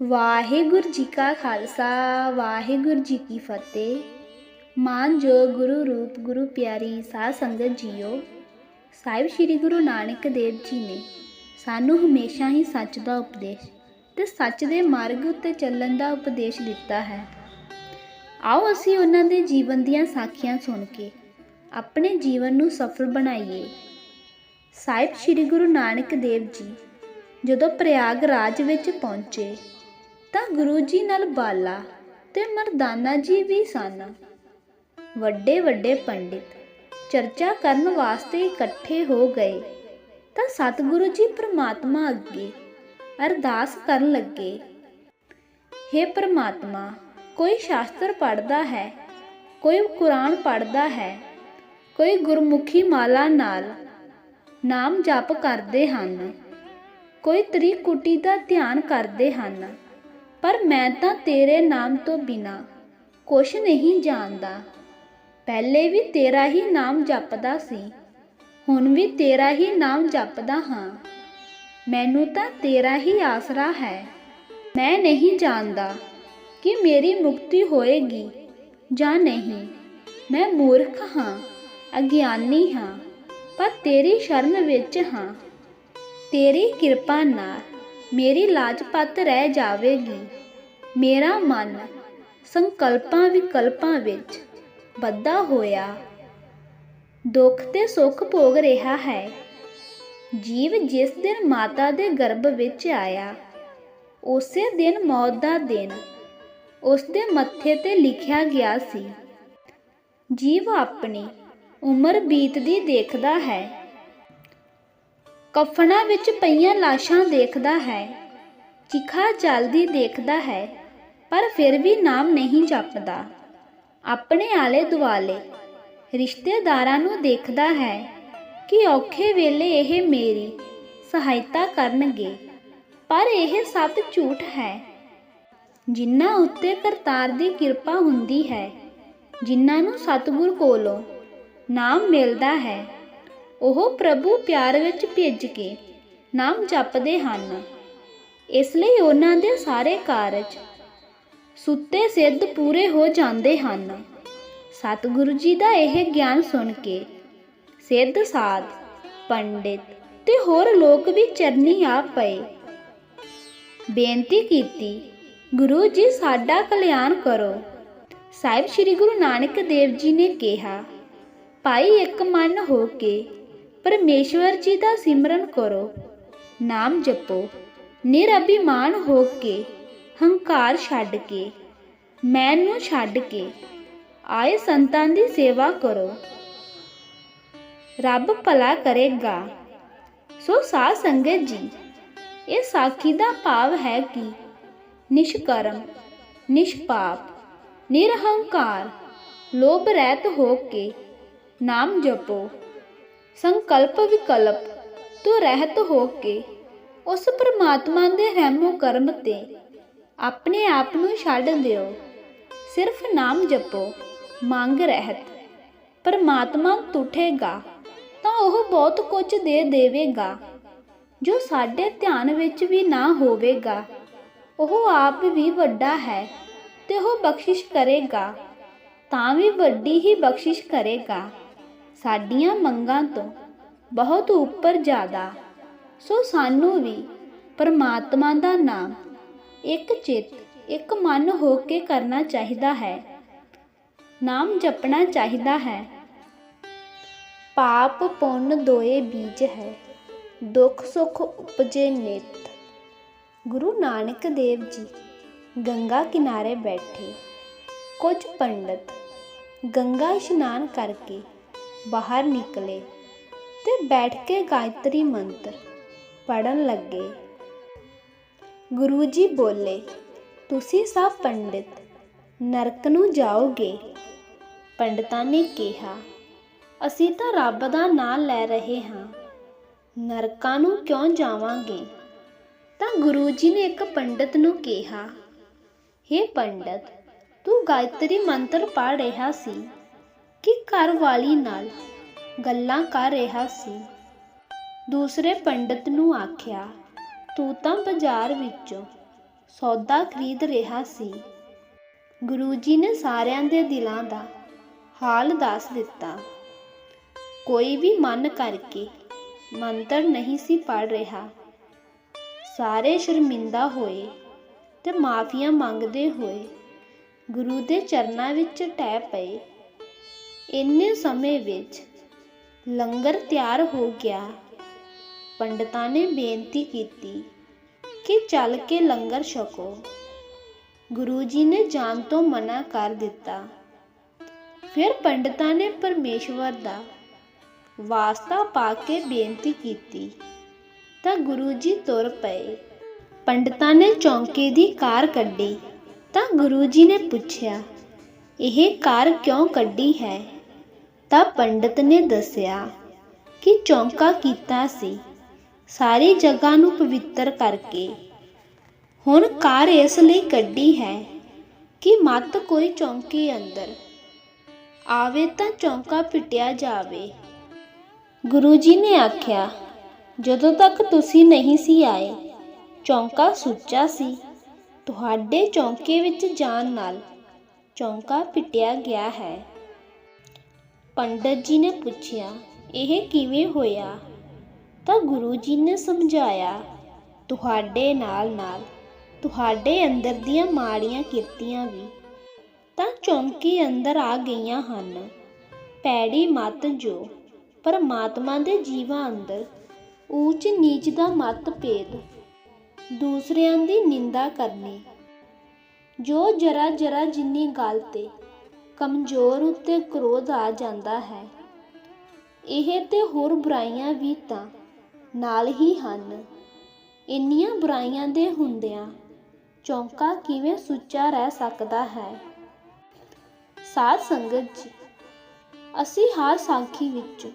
ਵਾਹਿਗੁਰੂ ਜੀ ਕਾ ਖਾਲਸਾ, ਵਾਹਿਗੁਰੂ ਜੀ ਕੀ ਫਤਿਹ। ਮਾਨ ਜੋ ਗੁਰੂ ਰੂਪ ਗੁਰੂ ਪਿਆਰੀ ਸਾਧ ਸੰਗਤ ਜੀਓ, ਸਾਹਿਬ ਸ੍ਰੀ ਗੁਰੂ ਨਾਨਕ ਦੇਵ ਜੀ ਨੇ ਸਾਨੂੰ ਹਮੇਸ਼ਾ ਹੀ ਸੱਚ ਦਾ ਉਪਦੇਸ਼ ਤੇ ਸੱਚ ਦੇ ਮਾਰਗ ਉੱਤੇ ਚੱਲਣ ਦਾ ਉਪਦੇਸ਼ ਦਿੱਤਾ ਹੈ। ਆਓ ਅਸੀਂ ਉਹਨਾਂ ਦੇ ਜੀਵਨ ਦੀਆਂ ਸਾਖੀਆਂ ਸੁਣ ਕੇ ਆਪਣੇ ਜੀਵਨ ਨੂੰ ਸਫਲ ਬਣਾਈਏ। ਸਾਹਿਬ ਸ੍ਰੀ ਗੁਰੂ ਨਾਨਕ ਦੇਵ ਜੀ ਜਦੋਂ ਪ੍ਰਯਾਗ ਰਾਜ ਵਿੱਚ ਪਹੁੰਚੇ ਤਾਂ ਗੁਰੂ ਜੀ ਨਾਲ ਬਾਲਾ ਤੇ ਮਰਦਾਨਾ ਜੀ ਵੀ ਸਨ। ਵੱਡੇ ਵੱਡੇ ਪੰਡਿਤ ਚਰਚਾ ਕਰਨ ਵਾਸਤੇ ਇਕੱਠੇ ਹੋ ਗਏ ਤਾਂ ਸਤਿਗੁਰੂ ਜੀ ਪ੍ਰਮਾਤਮਾ ਅੱਗੇ ਅਰਦਾਸ ਕਰਨ ਲੱਗੇ हे ਪ੍ਰਮਾਤਮਾ, ਕੋਈ ਸ਼ਾਸਤਰ ਪੜ੍ਹਦਾ ਹੈ, ਕੋਈ ਕੁਰਾਨ ਪੜ੍ਹਦਾ ਹੈ, ਕੋਈ ਗੁਰਮੁਖੀ ਮਾਲਾ ਨਾਲ ਨਾਮ ਜਪ ਕਰਦੇ ਹਨ, ਕੋਈ ਤ੍ਰਿਕੁਟੀ ਦਾ ਧਿਆਨ ਕਰਦੇ ਹਨ। ਪਰ ਮੈਂ ਤਾਂ ਤੇਰੇ ਨਾਮ ਤੋਂ ਬਿਨਾ ਕੁਛ ਨਹੀਂ ਜਾਣਦਾ। ਪਹਿਲੇ ਵੀ ਤੇਰਾ ਹੀ ਨਾਮ ਜਪਦਾ ਸੀ, ਹੁਣ ਵੀ ਤੇਰਾ ਹੀ ਨਾਮ ਜਪਦਾ ਹਾਂ। ਮੈਨੂੰ ਤਾਂ ਤੇਰਾ ਹੀ ਆਸਰਾ ਹੈ। ਮੈਂ ਨਹੀਂ ਜਾਣਦਾ ਕਿ ਮੇਰੀ ਮੁਕਤੀ ਹੋਏਗੀ ਜਾਂ ਨਹੀਂ। ਮੈਂ ਮੂਰਖ ਹਾਂ, ਅਗਿਆਨੀ ਹਾਂ, ਪਰ ਤੇਰੀ ਸ਼ਰਨ ਵਿੱਚ ਹਾਂ। ਤੇਰੀ ਕਿਰਪਾ ਨਾਲ ਮੇਰੀ ਲਾਜਪਤ ਰਹਿ ਜਾਵੇਗੀ। ਮੇਰਾ ਮਨ ਸੰਕਲਪਾਂ ਵਿਕਲਪਾਂ ਵਿੱਚ ਬੱਧਾ ਹੋਇਆ। ਦੁੱਖ ਤੇ ਸੁੱਖ ਭੋਗ ਰਿਹਾ ਹੈ। ਜੀਵ ਜਿਸ ਦਿਨ ਮਾਤਾ ਦੇ ਗਰਭ ਵਿੱਚ ਆਇਆ, ਉਸੇ ਦਿਨ ਮੌਤ ਦਾ ਦਿਨ ਉਸ ਦੇ ਮੱਥੇ ਤੇ ਲਿਖਿਆ ਗਿਆ ਸੀ। ਜੀਵ ਆਪਣੀ ਉਮਰ ਬੀਤਦੀ ਦੇਖਦਾ ਹੈ। ਕਫਨਾਂ ਵਿੱਚ ਪਈਆਂ ਲਾਸ਼ਾਂ ਦੇਖਦਾ ਹੈ, ਚਿਖਾ ਜਲਦੀ ਦੇਖਦਾ ਹੈ, ਪਰ ਫਿਰ ਵੀ ਨਾਮ ਨਹੀਂ ਜਪਦਾ। ਆਪਣੇ ਆਲੇ ਦੁਆਲੇ ਰਿਸ਼ਤੇਦਾਰਾਂ ਨੂੰ ਦੇਖਦਾ ਹੈ ਕਿ ਔਖੇ ਵੇਲੇ ਇਹ ਮੇਰੀ ਸਹਾਇਤਾ ਕਰਨਗੇ, ਪਰ ਇਹ ਸਭ ਝੂਠ ਹੈ। ਜਿਨ੍ਹਾਂ ਉੱਤੇ ਕਰਤਾਰ ਦੀ ਕਿਰਪਾ ਹੁੰਦੀ ਹੈ, ਜਿਨ੍ਹਾਂ ਨੂੰ ਸਤਿਗੁਰ ਕੋਲੋਂ ਨਾਮ ਮਿਲਦਾ ਹੈ ਉਹ ਪ੍ਰਭੂ ਪਿਆਰ ਵਿੱਚ ਭਿੱਜ ਕੇ ਨਾਮ ਜਪਦੇ ਹਨ। ਇਸ ਲਈ ਉਹਨਾਂ ਦੇ ਸਾਰੇ ਕਾਰਜ ਸੁੱਤੇ ਸਿੱਧ ਪੂਰੇ ਹੋ ਜਾਂਦੇ ਹਨ। ਸਤਿਗੁਰੂ ਜੀ ਦਾ ਇਹ ਗਿਆਨ ਸੁਣ ਕੇ ਸਿੱਧ ਸਾਧ, ਪੰਡਿਤ ਤੇ ਹੋਰ ਲੋਕ ਵੀ ਚਰਨੀ ਆ ਪਏ। ਬੇਨਤੀ ਕੀਤੀ, ਗੁਰੂ ਜੀ, ਸਾਡਾ ਕਲਿਆਣ ਕਰੋ। ਸਾਹਿਬ ਸ੍ਰੀ ਗੁਰੂ ਨਾਨਕ ਦੇਵ ਜੀ ਨੇ ਕਿਹਾ, ਭਾਈ ਇੱਕ ਮਨ ਹੋ ਕੇ ਪਰਮੇਸ਼ਵਰ ਜੀ ਦਾ ਸਿਮਰਨ ਕਰੋ। ਨਾਮ ਜਪੋ। ਨਿਰਅਭਿਮਾਨ ਹੋ ਕੇ ਹੰਕਾਰ ਛੱਡ ਕੇ ਮੈਂ ਨੂੰ ਛੱਡ ਕੇ ਆਏ ਸੰਤਾਂ ਦੀ ਸੇਵਾ ਕਰੋ। ਰੱਬ ਭਲਾ ਕਰੇਗਾ। ਸੋ ਸਾਧ ਸੰਗਤ ਜੀ, ਇਹ ਸਾਖੀ ਦਾ ਭਾਵ ਹੈ ਕਿ ਨਿਸ਼ਕਰਮ, ਨਿਸ਼ਪਾਪ, ਨਿਰਹੰਕਾਰ ਲੋਭ ਰਹਿਤ ਹੋ ਕੇ ਨਾਮ ਜਪੋ। ਸੰਕਲਪ ਵਿਕਲਪ ਤੋਂ ਰਹਿਤ ਹੋ ਕੇ ਉਸ ਪ੍ਰਮਾਤਮਾ ਦੇ ਰਹਿਮੋ ਕਰਮ ਤੇ ਆਪਣੇ ਆਪ ਨੂੰ ਛੱਡ ਦਿਓ। ਸਿਰਫ ਨਾਮ ਜਪੋ, ਮੰਗ ਰਹਿਤ। ਪਰਮਾਤਮਾ ਤੁਠੇਗਾ, ਤਾਂ ਉਹ ਬਹੁਤ ਕੁਝ ਦੇ ਦੇਵੇਗਾ। ਜੋ ਸਾਡੇ ਧਿਆਨ ਵਿੱਚ ਵੀ ਨਾ ਹੋਵੇਗਾ, ਉਹ ਆਪ ਵੀ ਵੱਡਾ ਹੈ ਤੇ ਉਹ ਬਖਸ਼ਿਸ਼ ਕਰੇਗਾ, ਤਾਂ ਵੀ ਵੱਡੀ ਹੀ ਬਖਸ਼ਿਸ਼ ਕਰੇਗਾ। ਸਾਡੀਆਂ ਮੰਗਾਂ ਤੋਂ ਬਹੁਤ ਉੱਪਰ ਜ਼ਿਆਦਾ, ਸੋ ਸਾਨੂੰ ਵੀ ਪਰਮਾਤਮਾ ਦਾ ਨਾਮ ਇੱਕ ਚਿੱਤ, ਇੱਕ ਮਨ ਹੋ ਕੇ ਕਰਨਾ ਚਾਹੀਦਾ ਹੈ। ਨਾਮ ਜਪਣਾ ਚਾਹੀਦਾ ਹੈ। ਪਾਪ ਪੁੰਨ ਦੋਏ ਬੀਜ ਹੈ, ਦੁੱਖ ਸੁੱਖ ਉਪਜੇ ਨਿਤ। ਗੁਰੂ ਨਾਨਕ ਦੇਵ ਜੀ ਗੰਗਾ ਕਿਨਾਰੇ ਬੈਠੇ, ਕੁਝ ਪੰਡਤ ਗੰਗਾ ਇਸ਼ਨਾਨ ਕਰਕੇ ਬਾਹਰ ਨਿਕਲੇ ਤੇ ਬੈਠ ਕੇ ਗਾਇਤਰੀ ਮੰਤਰ ਪੜਨ ਲੱਗੇ। ਗੁਰੂ ਜੀ ਬੋਲੇ, ਤੁਸੀਂ ਸਭ ਪੰਡਿਤ ਨਰਕ ਨੂੰ ਜਾਓਗੇ? ਪੰਡਤਾਂ ਨੇ ਕਿਹਾ, ਅਸੀਂ ਤਾਂ ਰੱਬ ਦਾ ਨਾਮ ਲੈ ਰਹੇ ਹਾਂ। ਨਰਕਾਂ ਨੂੰ ਕਿਉਂ ਜਾਵਾਂਗੇ? ਤਾਂ ਗੁਰੂ ਜੀ ਨੇ ਇੱਕ ਪੰਡਤ ਨੂੰ ਕਿਹਾ हे ਪੰਡਤ, ਤੂੰ ਗਾਇਤਰੀ ਮੰਤਰ ਪੜ ਰਿਹਾ ਸੀ। ਕਿ ਘਰ ਵਾਲੀ ਨਾਲ ਗੱਲਾਂ ਕਰ ਰਿਹਾ ਸੀ? ਦੂਸਰੇ ਪੰਡਤ ਨੂੰ ਆਖਿਆ, ਤੂੰ ਤਾਂ ਬਾਜ਼ਾਰ ਵਿੱਚੋਂ ਸੌਦਾ ਖਰੀਦ ਰਿਹਾ ਸੀ। ਗੁਰੂ ਜੀ ਨੇ ਸਾਰਿਆਂ ਦੇ ਦਿਲਾਂ ਦਾ ਹਾਲ ਦੱਸ ਦਿੱਤਾ। ਕੋਈ ਵੀ ਮਨ ਕਰਕੇ ਮੰਤਰ ਨਹੀਂ ਸੀ ਪੜ ਰਿਹਾ। ਸਾਰੇ ਸ਼ਰਮਿੰਦਾ ਹੋਏ ਤੇ ਮਾਫੀਆਂ ਮੰਗਦੇ ਹੋਏ ਗੁਰੂ ਦੇ ਚਰਨਾਂ ਵਿੱਚ ਟਹਿ ਪਏ। ਇੰਨੇ ਸਮੇਂ ਵਿੱਚ ਲੰਗਰ ਤਿਆਰ ਹੋ ਗਿਆ। ਪੰਡਤਾਂ ਨੇ ਬੇਨਤੀ ਕੀਤੀ ਕਿ ਚੱਲ ਕੇ ਲੰਗਰ ਛਕੋ। ਗੁਰੂ ਜੀ ਨੇ ਜਾਣ ਤੋਂ ਮਨਾ ਕਰ ਦਿੱਤਾ। ਫਿਰ ਪੰਡਤਾਂ ਨੇ ਪਰਮੇਸ਼ਵਰ ਦਾ ਵਾਸਤਾ ਪਾ ਕੇ ਬੇਨਤੀ ਕੀਤੀ। ਤਾਂ ਗੁਰੂ ਜੀ ਤੁਰ ਪਏ। ਪੰਡਤਾਂ ਨੇ ਚੌਂਕੇ ਦੀ ਕਾਰ ਕੱਢੀ ਤਾਂ ਗੁਰੂ ਜੀ ਨੇ ਪੁੱਛਿਆ ਇਹ ਕਾਰ ਕਿਉਂ ਕੱਢੀ ਹੈ? ਤਾਂ ਪੰਡਤ ਨੇ ਦੱਸਿਆ ਕਿ ਚੌਂਕਾ ਕੀਤਾ ਸੀ, ਸਾਰੀ ਜਗ੍ਹਾ ਨੂੰ ਪਵਿੱਤਰ ਕਰਕੇ। ਹੁਣ ਕਾਰ ਇਸ ਲਈ ਕੱਢੀ ਹੈ ਕਿ ਮਤ ਕੋਈ ਚੌਂਕੀ ਅੰਦਰ ਆਵੇ ਤਾਂ ਚੌਂਕਾ ਪਿਟਿਆ ਜਾਵੇ। ਗੁਰੂ ਜੀ ਨੇ ਆਖਿਆ, ਜਦੋਂ ਤੱਕ ਤੁਸੀਂ ਨਹੀਂ ਸੀ ਆਏ, ਚੌਂਕਾ ਸੁੱਚਾ ਸੀ। ਤੁਹਾਡੇ ਚੌਂਕੇ ਵਿੱਚ ਜਾਣ ਨਾਲ ਚੌਂਕਾ ਪਿਟਿਆ ਗਿਆ ਹੈ। ਪੰਡਤ ਜੀ ਨੇ ਪੁੱਛਿਆ, ਇਹ ਕਿਵੇਂ ਹੋਇਆ? ਤਾਂ ਗੁਰੂ ਜੀ ਨੇ ਸਮਝਾਇਆ, ਤੁਹਾਡੇ ਨਾਲ ਨਾਲ, ਤੁਹਾਡੇ ਅੰਦਰ ਦੀਆਂ ਮਾੜੀਆਂ ਕਿਰਤੀਆਂ ਵੀ ਤਾਂ ਚੌਂਕੀ ਅੰਦਰ ਆ ਗਈਆਂ ਹਨ। ਪੈੜੀ ਮਤ ਜੋ ਪਰਮਾਤਮਾ ਦੇ ਜੀਵਾਂ ਅੰਦਰ ਊਚ ਨੀਚ ਦਾ ਮਤ ਭੇਦ, ਦੂਸਰਿਆਂ ਦੀ ਨਿੰਦਾ ਕਰਨੀ ਜੋ ਜਰਾ ਜਰਾ ਜਿੰਨੀ ਗੱਲ ਤੇ ਕਮਜ਼ੋਰ ਉੱਤੇ ਕ੍ਰੋਧ ਆ ਜਾਂਦਾ ਹੈ, ਇਹ ਤੇ ਹੋਰ ਬੁਰਾਈਆਂ ਵੀ ਤਾਂ ਨਾਲ ਹੀ ਹਨ। ਇੰਨੀਆਂ ਬੁਰਾਈਆਂ ਦੇ ਹੁੰਦਿਆਂ ਚੌਂਕਾ ਕਿਵੇਂ ਸੁੱਚਾ ਰਹਿ ਸਕਦਾ ਹੈ? ਸਾਧ ਸੰਗਤ ਜੀ, ਅਸੀਂ ਹਰ ਸਾਖੀ ਵਿੱਚ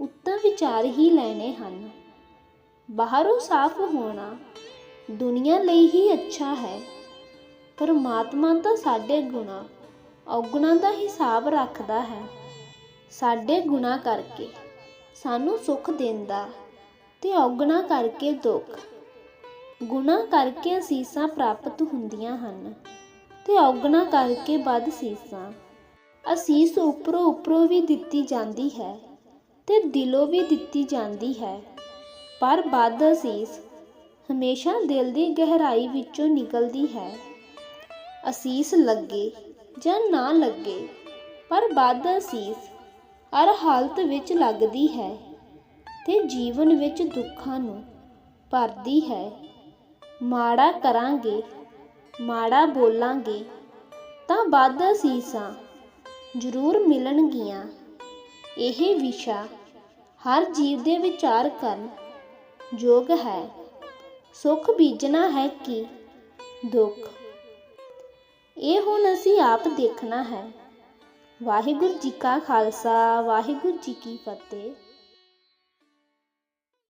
ਉੱਤਮ ਵਿਚਾਰ ਹੀ ਲੈਣੇ ਹਨ। ਬਾਹਰੋਂ ਸਾਫ਼ ਹੋਣਾ ਦੁਨੀਆ ਲਈ ਹੀ ਅੱਛਾ ਹੈ। ਪਰਮਾਤਮਾ ਤਾਂ ਸਾਡੇ ਗੁਣਾ ਔਗੁਣਾਂ ਦਾ ਹਿਸਾਬ ਰੱਖਦਾ ਹੈ। ਸਾਡੇ ਗੁਨਾਹ ਕਰਕੇ ਸਾਨੂੰ ਸੁੱਖ ਦਿੰਦਾ ਤੇ ਔਗਣਾ ਕਰਕੇ ਦੁੱਖ। ਗੁਨਾਹ ਕਰਕੇ ਅਸੀਸਾਂ ਪ੍ਰਾਪਤ ਹੁੰਦੀਆਂ ਹਨ ਤੇ ਔਗਣਾ ਕਰਕੇ ਵੱਧ ਸੀਸਾਂ ਅਸੀਸ ਉੱਪਰੋਂ ਉੱਪਰੋਂ ਵੀ ਦਿੱਤੀ ਜਾਂਦੀ ਹੈ ਤੇ ਦਿਲੋਂ ਵੀ ਦਿੱਤੀ ਜਾਂਦੀ ਹੈ। ਪਰ ਵੱਧ ਅਸੀਸ ਹਮੇਸ਼ਾ ਦਿਲ ਦੀ ਗਹਿਰਾਈ ਵਿੱਚੋਂ ਨਿਕਲਦੀ ਹੈ। ਅਸੀਸ ਲੱਗੇ ਜਾਂ ਨਾ ਲੱਗੇ, ਪਰ ਬਦ ਅਸੀਸ ਹਰ ਹਾਲਤ ਵਿੱਚ ਲੱਗਦੀ ਹੈ ਤੇ ਜੀਵਨ ਵਿੱਚ ਦੁੱਖਾਂ ਨੂੰ ਭਰਦੀ ਹੈ। ਮਾੜਾ ਕਰਾਂਗੇ, ਮਾੜਾ ਬੋਲਾਂਗੇ ਤਾਂ ਵੱਧ ਅਸੀਸਾਂ ਜ਼ਰੂਰ ਮਿਲਣਗੀਆਂ। ਇਹ ਵਿਸ਼ਾ ਹਰ ਜੀਵ ਦੇ ਵਿਚਾਰ ਕਰਨ ਯੋਗ ਹੈ। ਸੁੱਖ ਬੀਜਣਾ ਹੈ ਕਿ ਦੁੱਖ? ਇਹ ਹੁਣ ਅਸੀਂ ਆਪ ਦੇਖਣਾ ਹੈ। ਵਾਹਿਗੁਰੂ ਜੀ ਕਾ ਖਾਲਸਾ ਵਾਹਿਗੁਰੂ ਜੀ ਕੀ ਫਤਿਹ।